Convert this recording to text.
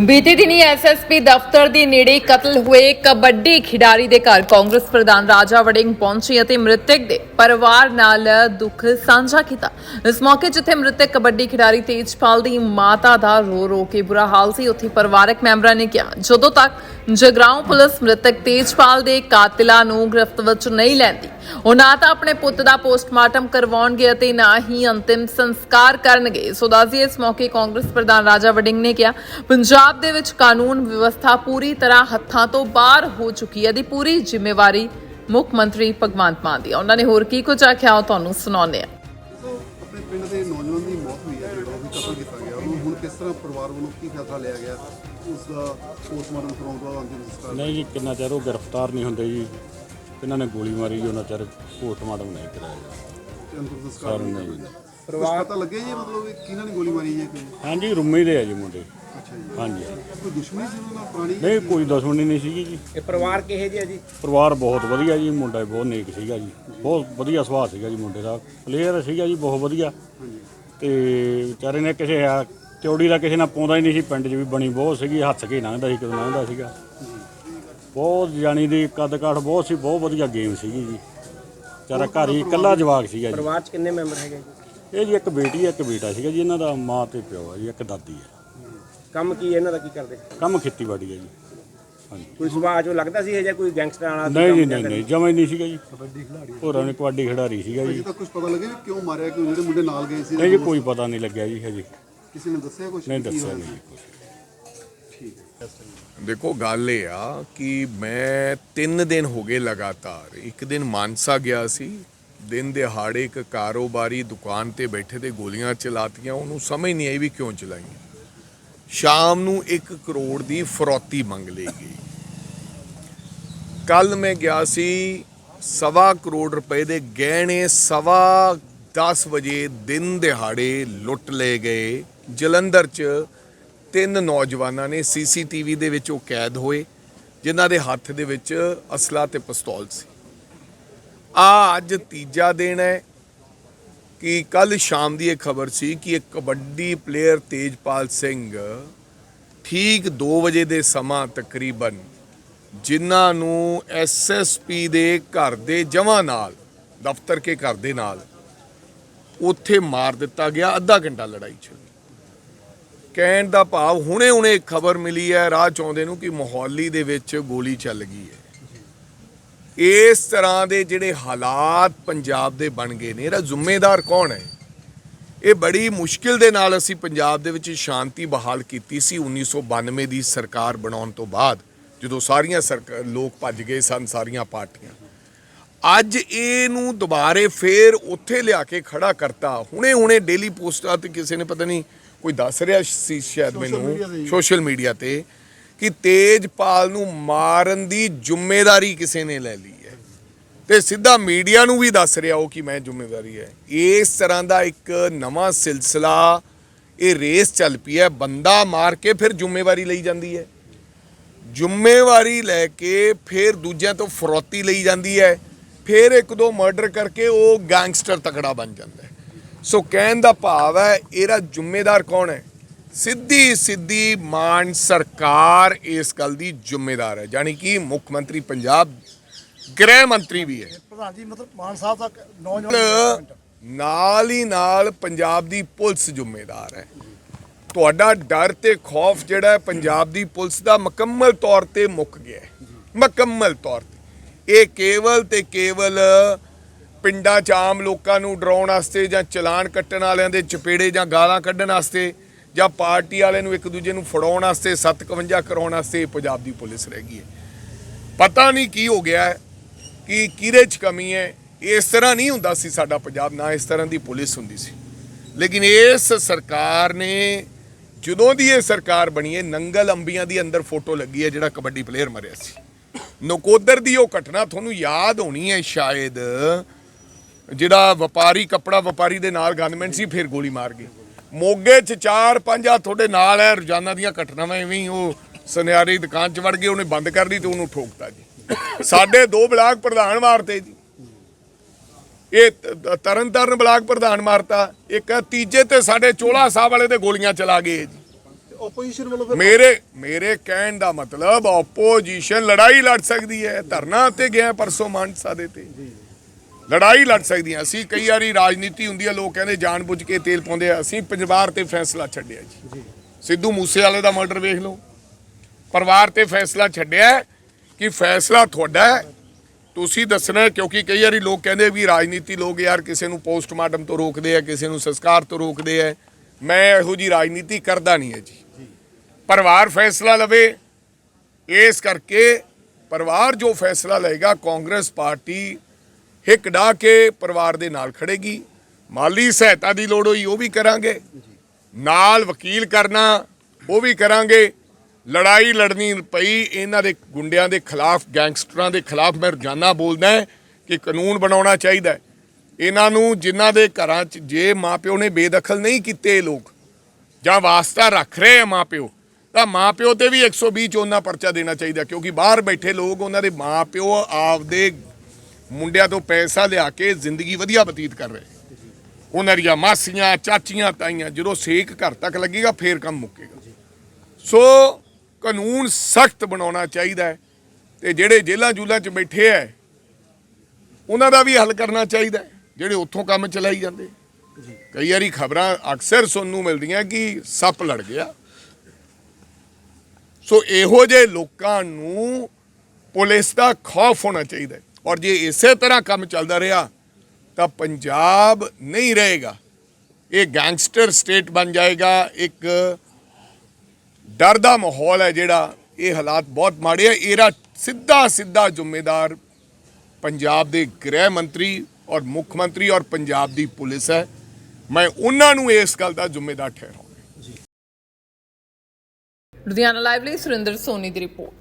ਬੀਤੇ ਦਿਨੀ ਐਸਐਸਪੀ ਦਫ਼ਤਰ ਦੇ ਨੇੜੇ ਕਤਲ ਹੋਏ ਕਬੱਡੀ ਖਿਡਾਰੀ ਦੇ ਘਰ ਕਾਂਗਰਸ ਪ੍ਰਧਾਨ ਰਾਜਾ ਵੜਿੰਗ ਪਹੁੰਚੀ ਅਤੇ ਮ੍ਰਿਤਕ ਦੇ ਪਰਿਵਾਰ ਨਾਲ ਦੁੱਖ ਸਾਂਝਾ ਕੀਤਾ। ਇਸ ਮੌਕੇ ਜਿੱਥੇ ਮ੍ਰਿਤਕ ਕਬੱਡੀ ਖਿਡਾਰੀ ਤੇਜਪਾਲ ਦੀ ਮਾਤਾ ਦਾ ਰੋ ਰੋ ਕੇ ਬੁਰਾ ਹਾਲ ਸੀ, ਉੱਥੇ ਪਰਿਵਾਰਕ ਮੈਂਬਰਾਂ ਨੇ ਕਿਹਾ, ਜਦੋਂ ਤੱਕ ਜਗਰਾਉਂ ਪੁਲਿਸ ਮ੍ਰਿਤਕ ਤੇਜਪਾਲ ਦੇ ਕਾਤਿਲਾਂ ਨੂੰ ਗ੍ਰਿਫਤ ਵਿੱਚ ਨਹੀਂ ਲੈਂਦੀ। ਉਹ ਨਾ ਤਾਂ ਆਪਣੇ ਪੁੱਤ ਦਾ ਪੋਸਟਮਾਰਟਮ ਕਰਵਾਉਣਗੇ ਅਤੇ ਨਾ ਹੀ ਅੰਤਿਮ ਸੰਸਕਾਰ ਕਰਨਗੇ। ਸੋ ਦੱਸਦੀਏ ਇਸ ਮੌਕੇ ਕਾਂਗਰਸ ਪ੍ਰਧਾਨ ਰਾਜਾ ਵੜਿੰਗ ਨੇ ਕਿਹਾ, ਪੰਜਾਬ ਦੇ ਵਿੱਚ ਕਾਨੂੰਨ ਵਿਵਸਥਾ ਪੂਰੀ ਤਰ੍ਹਾਂ ਹੱਥਾਂ ਤੋਂ ਬਾਹਰ ਹੋ ਚੁੱਕੀ ਹੈ। ਦੀ ਪੂਰੀ ਜ਼ਿੰਮੇਵਾਰੀ ਮੁੱਖ ਮੰਤਰੀ ਭਗਵੰਤ ਮਾਨ ਦੀ ਉਹਨਾਂ ਨੇ ਹੋਰ ਕੀ ਕੁਝ ਆਖਿਆ, ਉਹ ਤੁਹਾਨੂੰ ਸੁਣਾਉਂਦੇ ਹਾਂ। ਆਪਣੇ ਪਿੰਡ ਦੇ ਨੌਜਵਾਨ ਦੀ ਮੌਤ ਹੋਈ ਹੈ ਜਿਹੜਾ ਉਹ ਵੀ ਕਤਲ ਕੀਤਾ ਗਿਆ। ਉਹਨੂੰ ਹੁਣ ਕਿਸ ਤਰ੍ਹਾਂ ਪਰਿਵਾਰ ਵੱਲੋਂ ਕੀ ਫੈਸਲਾ ਲਿਆ ਗਿਆ ਉਸ ਦਾ ਪੋਸਟਮਾਰਟਮ ਕਰਾਉਣ ਬਾਅਦ ਅੰਤਿਮ ਸੰਸਕਾਰ? ਨਹੀਂ ਜੀ ਕਿੰਨਾ ਚਿਰ ਉਹ ਗ੍ਰਿਫਤਾਰ ਨਹੀਂ ਹੁੰਦੇ ਜੀ। ਇਹਨਾਂ ਨੇ ਗੋਲੀ ਮਾਰੀ ਜੀ ਉਹਨਾਂ ਚਿਰ ਪੋਸਟਮਾਰਟਮ ਨਹੀਂ ਕਰਾਇਆ। ਅੰਤਿਮ ਸੰਸਕਾਰ ਨਹੀਂ। ਪਰਿਵਾਰ ਪਤਾ ਲੱਗਿਆ ਜੀ ਮਤਲਬ ਵੀ ਕਿਹਨਾਂ ਨੇ ਗੋਲੀ ਮਾਰੀ ਹੈ ਕੋਈ ਹਾਂਜੀ ਰੁਮੇ ਦੇ ਆ ਜੀ ਮੁੰਡੇ। ਅੱਛਾ ਜੀ। ਹਾਂਜੀ। ਕੋਈ ਦੁਸ਼ਮਣੀ ਸੀ ਉਹਨਾਂ ਨਾਲ ਪੁਰਾਣੀ? ਨਹੀਂ ਕੋਈ ਦੁਸ਼ਮਣੀ ਨਹੀਂ ਸੀਗੀ ਜੀ। ਇਹ ਪਰਿਵਾਰ ਕਿਹੇ ਜਿਹਾ ਜੀ? ਪਰਿਵਾਰ ਬਹੁਤ ਵਧੀਆ ਜੀ ਮੁੰਡਾ ਬਹੁਤ ਨੇਕ ਸੀਗਾ ਜੀ। ਬਹੁਤ ਵਧੀਆ ਸੁਭਾਅ ਸੀਗਾ ਜੀ ਮੁੰਡੇ ਦਾ। ਪਲੇਅਰ ਸੀਗਾ ਜੀ ਬਹੁਤ ਵਧੀਆ। ਹਾਂਜੀ। ਤੇ ਵਿਚਾਰੇ ਨੇ ਕਿਸੇ ਆ ਚੌੜੀ ਦਾ ਕਿਸੇ ਨਾਲ ਪਾਉਂਦਾ ਹੀ ਨਹੀਂ ਸੀ ਪਿੰਡ 'ਚ ਵੀ ਬਣੀ ਬਹੁਤ ਸੀਗੀ ਹੱਥ ਕੇ ਲੰਘਦਾ ਸੀ ਕਦੋਂ ਲੰਘਦਾ ਸੀਗਾ। ਬਹੁਤ ਜਾਣੀ ਦੀ ਕੱਦ ਕਾਠ ਬਹੁਤ ਸੀ ਬਹੁਤ ਵਧੀਆ ਗੇਮ ਸੀਗੀ ਜੀ। ਵਿਚਾਰਾ ਘਰ ਹੀ ਇਕੱਲਾ ਜਵਾਕ ਸੀਗਾ ਜੀ। ਪਰਿਵਾਰ ਚ ਕਿੰਨੇ ਮੈਂਬਰ ਹੈਗੇ ਜੀ? ਇਹ ਜੀ ਇੱਕ ਬੇਟੀ ਹੈ ਇੱਕ ਬੇਟਾ ਸੀਗਾ ਜੀ ਇਹਨਾਂ ਦਾ ਮਾਂ ਤੇ ਪਿਓ ਹੈ ਜੀ ਇੱਕ ਦਾਦੀ ਹੈ। ਕੰਮ ਕੀ ਇਹਨਾਂ ਦਾ ਕੀ ਕਰਦੇ? ਕੰਮ ਖੇਤੀਬਾੜੀ ਹੈ ਜੀ। ਹਾਂਜੀ। ਕੋਈ ਸੁਭਾਅ ਚੋਂ ਲੱਗਦਾ ਸੀ ਇਹ ਜਿਹਾ ਕੋਈ ਗੈਂਗਸਟਰ ਵਾਲਾ ਨਹੀਂ ਜੀ ਨਹੀਂ ਨਹੀਂ ਜਮਾ ਹੀ ਨਹੀਂ ਸੀਗਾ ਜੀ। ਕਬੱਡੀ ਖਿਡਾਰੀ। ਹੋਰਾਂ ਨੇ ਕਬੱਡੀ ਖਿਡਾਰੀ ਸੀਗਾ ਜੀ। ਤੱਕ ਕੁਝ ਪਤਾ ਲੱਗਿਆ ਵੀ ਕਿਉਂ ਮਾਰਿਆ ਕਿ ਜਿਹੜੇ ਮੁੰਡੇ ਨਾਲ ਗਏ ਸੀ? ਨਹੀਂ ਜੀ ਕੋਈ ਪਤਾ ਨਹੀਂ ਲੱਗਿਆ ਜੀ ਹਜੇ। ਕਿਸੇ ਨੇ ਦੱਸਿਆ ਕੁਝ ਨਹੀਂ ਦੱਸਿਆ ਨਹੀਂ ਜੀ ਕੁਛ। ਠੀਕ ਹੈ। ਦੇਖੋ ਗੱਲ ਇਹ ਆ ਕਿ ਮੈਂ 3 ਦਿਨ ਹੋ ਗਏ ਲਗਾਤਾਰ ਇੱਕ ਦਿਨ ਮਾਨਸਾ ਗਿਆ ਸੀ ਦਿਨ ਦਿਹਾੜੇ ਇੱਕ ਕਾਰੋਬਾਰੀ ਦੁਕਾਨ ਤੇ ਬੈਠੇ ਤੇ ਗੋਲੀਆਂ ਚਲਾਤੀਆਂ, ਉਹਨੂੰ ਸਮਝ ਨਹੀਂ ਆਈ ਵੀ ਕਿਉਂ ਚਲਾਈਆਂ। ਸ਼ਾਮ ਨੂੰ 1 ਕਰੋੜ ਦੀ ਫਰੋਤੀ ਮੰਗ ਲਈ ਗਈ। ਕੱਲ ਮੈਂ ਗਿਆ ਸੀ ਸਵਾ ਕਰੋੜ ਰੁਪਏ ਦੇ ਗਹਿਣੇ ਸਵਾ 10 ਵਜੇ ਦਿਨ ਦਿਹਾੜੇ ਲੁੱਟ ਲਏ ਗਏ। ਜਲੰਧਰ 'ਚ ਤਿੰਨ ਨੌਜਵਾਨਾਂ ਨੇ ਸੀਸੀਟੀਵੀ ਦੇ ਵਿੱਚ ਉਹ ਕੈਦ ਹੋਏ, ਜਿਨ੍ਹਾਂ ਦੇ ਹੱਥ ਦੇ ਵਿੱਚ ਅਸਲਾ ਤੇ ਪਿਸਤੌਲ ਸੀ। ਆ ਅੱਜ ਤੀਜਾ ਦਿਨ ਹੈ ਕਿ ਕੱਲ ਸ਼ਾਮ ਦੀ ਇਹ ਖਬਰ ਸੀ ਕਿ ਇੱਕ ਕਬੱਡੀ ਪਲੇਅਰ ਤੇਜਪਾਲ ਸਿੰਘ ਠੀਕ 2 ਵਜੇ ਦੇ ਸਮਾਂ ਤਕਰੀਬਨ ਜਿਨ੍ਹਾਂ ਨੂੰ ਐਸਐਸਪੀ ਦੇ ਘਰ ਦੇ ਜਮਾਂ ਨਾਲ, ਦਫ਼ਤਰ ਕੇ ਘਰ ਦੇ ਨਾਲ ਉੱਥੇ ਮਾਰ ਦਿੱਤਾ ਗਿਆ, ਅੱਧਾ ਘੰਟਾ ਲੜਾਈ ਚੱਲੀ। ਕਹਿਣ ਦਾ ਭਾਵ ਹੁਣੇ-ਹੁਣੇ ਖਬਰ ਮਿਲੀ ਹੈ, ਰਾਹ ਚੌਂਦੇ ਨੂੰ ਕਿ ਮੋਹਾਲੀ ਦੇ ਵਿੱਚ ਗੋਲੀ ਚੱਲ ਗਈ ਹੈ। ਇਸ ਤਰ੍ਹਾਂ ਦੇ ਜਿਹੜੇ ਹਾਲਾਤ ਪੰਜਾਬ ਦੇ ਬਣ ਗਏ ਨੇ ਇਹਦਾ ਜ਼ਿੰਮੇਦਾਰ ਕੌਣ ਹੈ? ਇਹ ਬੜੀ ਮੁਸ਼ਕਿਲ ਦੇ ਨਾਲ ਅਸੀਂ ਪੰਜਾਬ ਦੇ ਵਿੱਚ ਸ਼ਾਂਤੀ ਬਹਾਲ ਕੀਤੀ ਸੀ 1992 ਦੀ ਸਰਕਾਰ ਬਣਾਉਣ ਤੋਂ ਬਾਅਦ ਜਦੋਂ ਸਾਰੀਆਂ ਲੋਕ ਭੱਜ ਗਏ ਸਨ ਸਾਰੀਆਂ ਪਾਰਟੀਆਂ। ਅੱਜ ਇਹਨੂੰ ਦੁਬਾਰੇ ਫੇਰ ਉੱਥੇ ਲਿਆ ਕੇ ਖੜਾ ਕਰਤਾ। ਹੁਣੇ ਹੁਣੇ ਡੇਲੀ ਪੋਸਟਾਂ ਤੇ ਕਿਸੇ ਨੇ ਪਤਾ ਨਹੀਂ ਕੋਈ ਦੱਸ ਰਿਹਾ ਸੀ ਸ਼ਾਇਦ ਮੈਨੂੰ। ਸੋਸ਼ਲ ਮੀਡੀਆ ਤੇ। ਕਿ ਤੇਜਪਾਲ ਨੂੰ ਮਾਰਨ ਦੀ ਜ਼ਿੰਮੇਵਾਰੀ ਕਿਸੇ ਨੇ ਲੈ ਲਈ ਹੈ। ਤੇ ਸਿੱਧਾ ਮੀਡੀਆ ਨੂੰ ਵੀ ਦੱਸ ਰਿਹਾ ਉਹ ਕਿ ਮੈਂ ਜ਼ਿੰਮੇਵਾਰੀ ਹੈ। ਇਸ ਤਰ੍ਹਾਂ ਦਾ ਇੱਕ ਨਵਾਂ ਸਿਲਸਿਲਾ, ਇਹ ਰੇਸ ਚੱਲ ਪਈ ਹੈ। ਬੰਦਾ ਮਾਰ ਕੇ ਫਿਰ ਜ਼ਿੰਮੇਵਾਰੀ ਲਈ ਜਾਂਦੀ ਹੈ। ਜ਼ਿੰਮੇਵਾਰੀ ਲੈ ਕੇ ਫਿਰ ਦੂਜਿਆਂ ਤੋਂ ਫਰੋਤੀ ਲਈ ਜਾਂਦੀ ਹੈ। ਫਿਰ ਇੱਕ ਦੋ ਮਰਡਰ ਕਰਕੇ ਉਹ ਗੈਂਗਸਟਰ ਤਕੜਾ ਬਣ ਜਾਂਦਾ ਸੋ ਕਹਿਣ ਦਾ ਭਾਵ ਹੈ, ਇਹਦਾ ਜ਼ਿੰਮੇਦਾਰ ਕੌਣ ਹੈ? ਸਿੱਧੀ ਸਿੱਧੀ ਮਾਨ ਸਰਕਾਰ ਇਸ ਗੱਲ ਦੀ ਜ਼ਿੰਮੇਦਾਰ ਹੈ ਯਾਨੀ ਕਿ ਮੁੱਖ ਮੰਤਰੀ ਪੰਜਾਬ ਗ੍ਰਹਿ ਮੰਤਰੀ ਵੀ ਹੈ। ਪ੍ਰਧਾਨ ਜੀ ਮਤਲਬ ਮਾਨ ਸਾਹਿਬ ਤੱਕ ਨੌਜਵਾਨ ਨਾਲ ਹੀ ਨਾਲ ਪੰਜਾਬ ਦੀ ਪੁਲਿਸ ਜ਼ਿੰਮੇਦਾਰ ਹੈ। ਤੁਹਾਡਾ ਡਰ ਤੇ ਖੌਫ ਜਿਹੜਾ ਹੈ ਪੰਜਾਬ ਦੀ ਪੁਲਿਸ ਦਾ ਮੁਕੰਮਲ ਤੌਰ ਤੇ ਮੁੱਕ ਗਿਆ ਹੈ। ਮੁਕੰਮਲ ਤੌਰ ਤੇ। ਇਹ ਕੇਵਲ ਤੇ ਕੇਵਲ ਪਿੰਡਾਂ 'ਚ ਆਮ ਲੋਕਾਂ ਨੂੰ ਡਰਾਉਣ ਵਾਸਤੇ ਜਾਂ ਚਲਾਨ ਕੱਟਣ ਵਾਲਿਆਂ ਦੇ ਚਪੇੜੇ ਜਾਂ ਗਾਲਾਂ ਕੱਢਣ ਵਾਸਤੇ ਜਾਂ ਪਾਰਟੀ ਵਾਲੇ ਨੂੰ ਇੱਕ ਦੂਜੇ ਨੂੰ ਫੜਾਉਣ ਵਾਸਤੇ 751 ਕਰਾਉਣ ਵਾਸਤੇ ਇਹ ਪੰਜਾਬ ਦੀ ਪੁਲਿਸ ਰਹਿ ਗਈ ਹੈ। ਪਤਾ ਨਹੀਂ ਕੀ ਹੋ ਗਿਆ ਕਿ ਕਿਹਦੇ 'ਚ ਕਮੀ ਹੈ, ਇਸ ਤਰ੍ਹਾਂ ਨਹੀਂ ਹੁੰਦਾ ਸੀ ਸਾਡਾ ਪੰਜਾਬ, ਨਾ ਇਸ ਤਰ੍ਹਾਂ ਦੀ ਪੁਲਿਸ ਹੁੰਦੀ ਸੀ। ਲੇਕਿਨ ਇਸ ਸਰਕਾਰ ਨੇ, ਜਦੋਂ ਦੀ ਇਹ ਸਰਕਾਰ ਬਣੀ ਹੈ, ਨੰਗਲ ਅੰਬੀਆਂ ਦੀ ਅੰਦਰ ਫੋਟੋ ਲੱਗੀ ਹੈ, ਜਿਹੜਾ ਕਬੱਡੀ ਪਲੇਅਰ ਮਰਿਆ ਸੀ। ਨਕੋਦਰ ਦੀ ਉਹ ਘਟਨਾ ਤੁਹਾਨੂੰ ਯਾਦ ਹੋਣੀ ਹੈ ਸ਼ਾਇਦ, ਜਿਹੜਾ ਵਪਾਰੀ, ਕੱਪੜਾ ਵਪਾਰੀ ਦੇ ਨਾਲ ਗਨਮੈਨ ਸੀ, ਫਿਰ ਗੋਲੀ ਮਾਰ ਗਈ ਮੋਗੇ 'ਚ ਚਾਰ ਪੰਜ ਆ ਤੁਹਾਡੇ ਨਾਲ ਹੈ ਰੋਜ਼ਾਨਾ ਦੀਆਂ ਘਟਨਾਵਾਂ ਐਵੇਂ ਹੀ ਉਹ ਸੁਨਿਆਰੀ ਦੁਕਾਨ 'ਚ ਵੜ ਗਏ ਉਹਨੇ ਬੰਦ ਕਰ ਦਿੱਤੀ ਤੇ ਉਹਨੂੰ ਠੋਕਤਾ ਜੀ। ਸਾਡੇ ਦੋ ਬਲਾਕ ਪ੍ਰਧਾਨ ਮਾਰਤੇ ਜੀ। ਇਹ ਤ- ਤਰਨ ਤਾਰਨ ਬਲਾਕ ਪ੍ਰਧਾਨ ਮਾਰਤਾ ਇੱਕ ਤੀਜੇ ਤੇ ਸਾਡੇ ਚੋਲਾ ਸਾਹਿਬ ਵਾਲੇ ਤੇ ਗੋਲੀਆਂ ਚਲਾ ਗਏ ਜੀ। ਆਪੋਜੀਸ਼ਨ ਵੱਲੋਂ ਮੇਰੇ ਮੇਰੇ ਕਹਿਣ ਦਾ ਮਤਲਬ ਆਪੋਜੀਸ਼ਨ ਲੜਾਈ ਲੜ ਸਕਦੀ ਹੈ ਧਰਨਾ ਤੇ ਗਿਆ ਪਰਸੋਂ ਮਾਨਸਾ ਦੇ ਤੇ। ਲੜਾਈ ਲੜ ਸਕਦੀ ਹੈ ਅਸੀਂ ਕਈ ਵਾਰੀ ਰਾਜਨੀਤੀ ਹੁੰਦੀ ਹੈ ਲੋਕ ਕਹਿੰਦੇ ਜਾਣਬੁੱਝ ਕੇ ਤੇਲ ਪਾਉਂਦੇ ਆ। ਅਸੀਂ ਪਰਿਵਾਰ ਤੇ ਫੈਸਲਾ ਛੱਡਿਆ ਜੀ। ਸਿੱਧੂ ਮੂਸੇਵਾਲੇ ਦਾ ਮਰਡਰ ਵੇਖ ਲਓ। ਪਰਿਵਾਰ ਤੇ ਫੈਸਲਾ ਛੱਡਿਆ ਕਿ ਫੈਸਲਾ ਤੁਹਾਡਾ ਹੈ। ਤੁਸੀਂ ਦੱਸਣਾ ਕਿਉਂਕਿ ਕਈ ਵਾਰੀ ਲੋਕ ਕਹਿੰਦੇ ਵੀ ਰਾਜਨੀਤੀ ਲੋਕ ਯਾਰ ਕਿਸੇ ਨੂੰ ਪੋਸਟਮਾਰਟਮ ਤੋਂ ਰੋਕਦੇ ਆ ਕਿਸੇ ਨੂੰ ਸੰਸਕਾਰ ਤੋਂ ਰੋਕਦੇ ਆ। ਮੈਂ ਇਹੋ ਜੀ ਰਾਜਨੀਤੀ ਕਰਦਾ ਨਹੀਂ ਹੈ ਜੀ। ਪਰਿਵਾਰ ਫੈਸਲਾ ਲਵੇ ਇਸ ਕਰਕੇ ਪਰਿਵਾਰ ਜੋ ਫੈਸਲਾ ਲਏਗਾ ਕਾਂਗਰਸ ਪਾਰਟੀ ਹਿੱਕ ਡਾ ਕੇ ਪਰਿਵਾਰ ਦੇ ਨਾਲ ਖੜੇਗੀ। ਮਾਲੀ ਸਹਾਇਤਾ ਦੀ ਲੋੜ ਹੋਈ, ਉਹ ਵੀ ਕਰਾਂਗੇ। ਨਾਲ ਵਕੀਲ ਕਰਨਾ, ਉਹ ਵੀ ਕਰਾਂਗੇ। ਲੜਾਈ ਲੜਨੀ ਪਈ, ਇਹਨਾਂ ਦੇ ਗੁੰਡਿਆਂ ਦੇ ਖਿਲਾਫ, ਗੈਂਗਸਟਰਾਂ ਦੇ ਖਿਲਾਫ ਮੈਂ ਰੋਜ਼ਾਨਾ ਬੋਲਦਾ ਕਿ ਕਾਨੂੰਨ ਬਣਾਉਣਾ ਚਾਹੀਦਾ ਇਹਨਾਂ ਨੂੰ ਜਿਨ੍ਹਾਂ ਦੇ ਘਰਾਂ 'ਚ ਜੇ ਮਾਪਿਓ ਨੇ ਬੇਦਖਲ ਨਹੀਂ ਕੀਤੇ ਲੋਕ, ਜਾਂ ਵਾਸਤਾ ਰੱਖ ਰਹੇ ਆ ਮਾਪਿਓ, ਤਾਂ ਮਾਪਿਓ ਤੇ ਵੀ 120 ਚੋਨਾ ਪਰਚਾ ਦੇਣਾ ਚਾਹੀਦਾ, ਕਿਉਂਕਿ ਬਾਹਰ ਬੈਠੇ ਲੋਕ ਉਹਨਾਂ ਦੇ ਮਾਪਿਓ ਆਪਦੇ ਮੁੰਡਿਆਂ ਤੋਂ ਪੈਸਾ ਲਿਆ ਕੇ ਜ਼ਿੰਦਗੀ ਵਧੀਆ ਬਤੀਤ ਕਰ ਰਹੇ। ਉਹਨਾਂ ਦੀਆਂ ਮਾਸੀਆਂ, ਚਾਚੀਆਂ, ਤਾਈਆਂ, ਜਦੋਂ ਸੇਕ ਘਰ ਤੱਕ ਲੱਗੇਗਾ, ਫੇਰ ਕੰਮ ਮੁੱਕੇਗਾ। ਸੋ ਕਾਨੂੰਨ ਸਖਤ ਬਣਾਉਣਾ ਚਾਹੀਦਾ ਹੈ ਤੇ ਜਿਹੜੇ ਜੇਲ੍ਹਾਂ ਜੂਲਾਂ 'ਚ ਬੈਠੇ ਐ ਉਹਨਾਂ ਦਾ ਵੀ ਹੱਲ ਕਰਨਾ ਚਾਹੀਦਾ ਜਿਹੜੇ ਉੱਥੋਂ ਕੰਮ ਚਲਾਈ ਜਾਂਦੇ। ਕਈ ਵਾਰੀ ਖਬਰਾਂ ਅਕਸਰ ਸੁਣਨ ਨੂੰ ਮਿਲਦੀਆਂ ਕਿ ਸੱਪ ਲੜ ਗਿਆ। ਸੋ ਇਹੋ ਜਿਹੇ ਲੋਕਾਂ ਨੂੰ ਪੁਲਿਸ ਦਾ ਖੌਫ ਹੋਣਾ ਚਾਹੀਦਾ ਔਰ ਜੇ ਇਸੇ ਤਰ੍ਹਾਂ ਕੰਮ ਚੱਲਦਾ ਰਿਹਾ, ਤਾਂ ਪੰਜਾਬ ਨਹੀਂ ਰਹੇਗਾ। ਇਹ ਗੈਂਗਸਟਰ ਸਟੇਟ ਬਣ ਜਾਏਗਾ, ਇੱਕ ਡਰ ਦਾ ਮਾਹੌਲ ਹੈ ਜਿਹੜਾ, ਇਹ ਹਾਲਾਤ ਬਹੁਤ ਮਾੜੇ ਆ। ਇਹਦਾ ਸਿੱਧਾ ਸਿੱਧਾ ਜ਼ਿੰਮੇਦਾਰ ਪੰਜਾਬ ਦੇ ਗ੍ਰਹਿ ਮੰਤਰੀ ਔਰ ਮੁੱਖ ਮੰਤਰੀ ਔਰ ਪੰਜਾਬ ਦੀ ਪੁਲਿਸ ਹੈ। ਮੈਂ ਉਹਨਾਂ ਨੂੰ ਇਸ ਗੱਲ ਦਾ ਜ਼ਿੰਮੇਦਾਰ ਠਹਿਰਾਉਂਦਾ ਲੁਧਿਆਣਾ ਲਾਈਵ ਲਈ ਸੁਰਿੰਦਰ ਸੋਨੀ ਦੀ ਰਿਪੋਰਟ।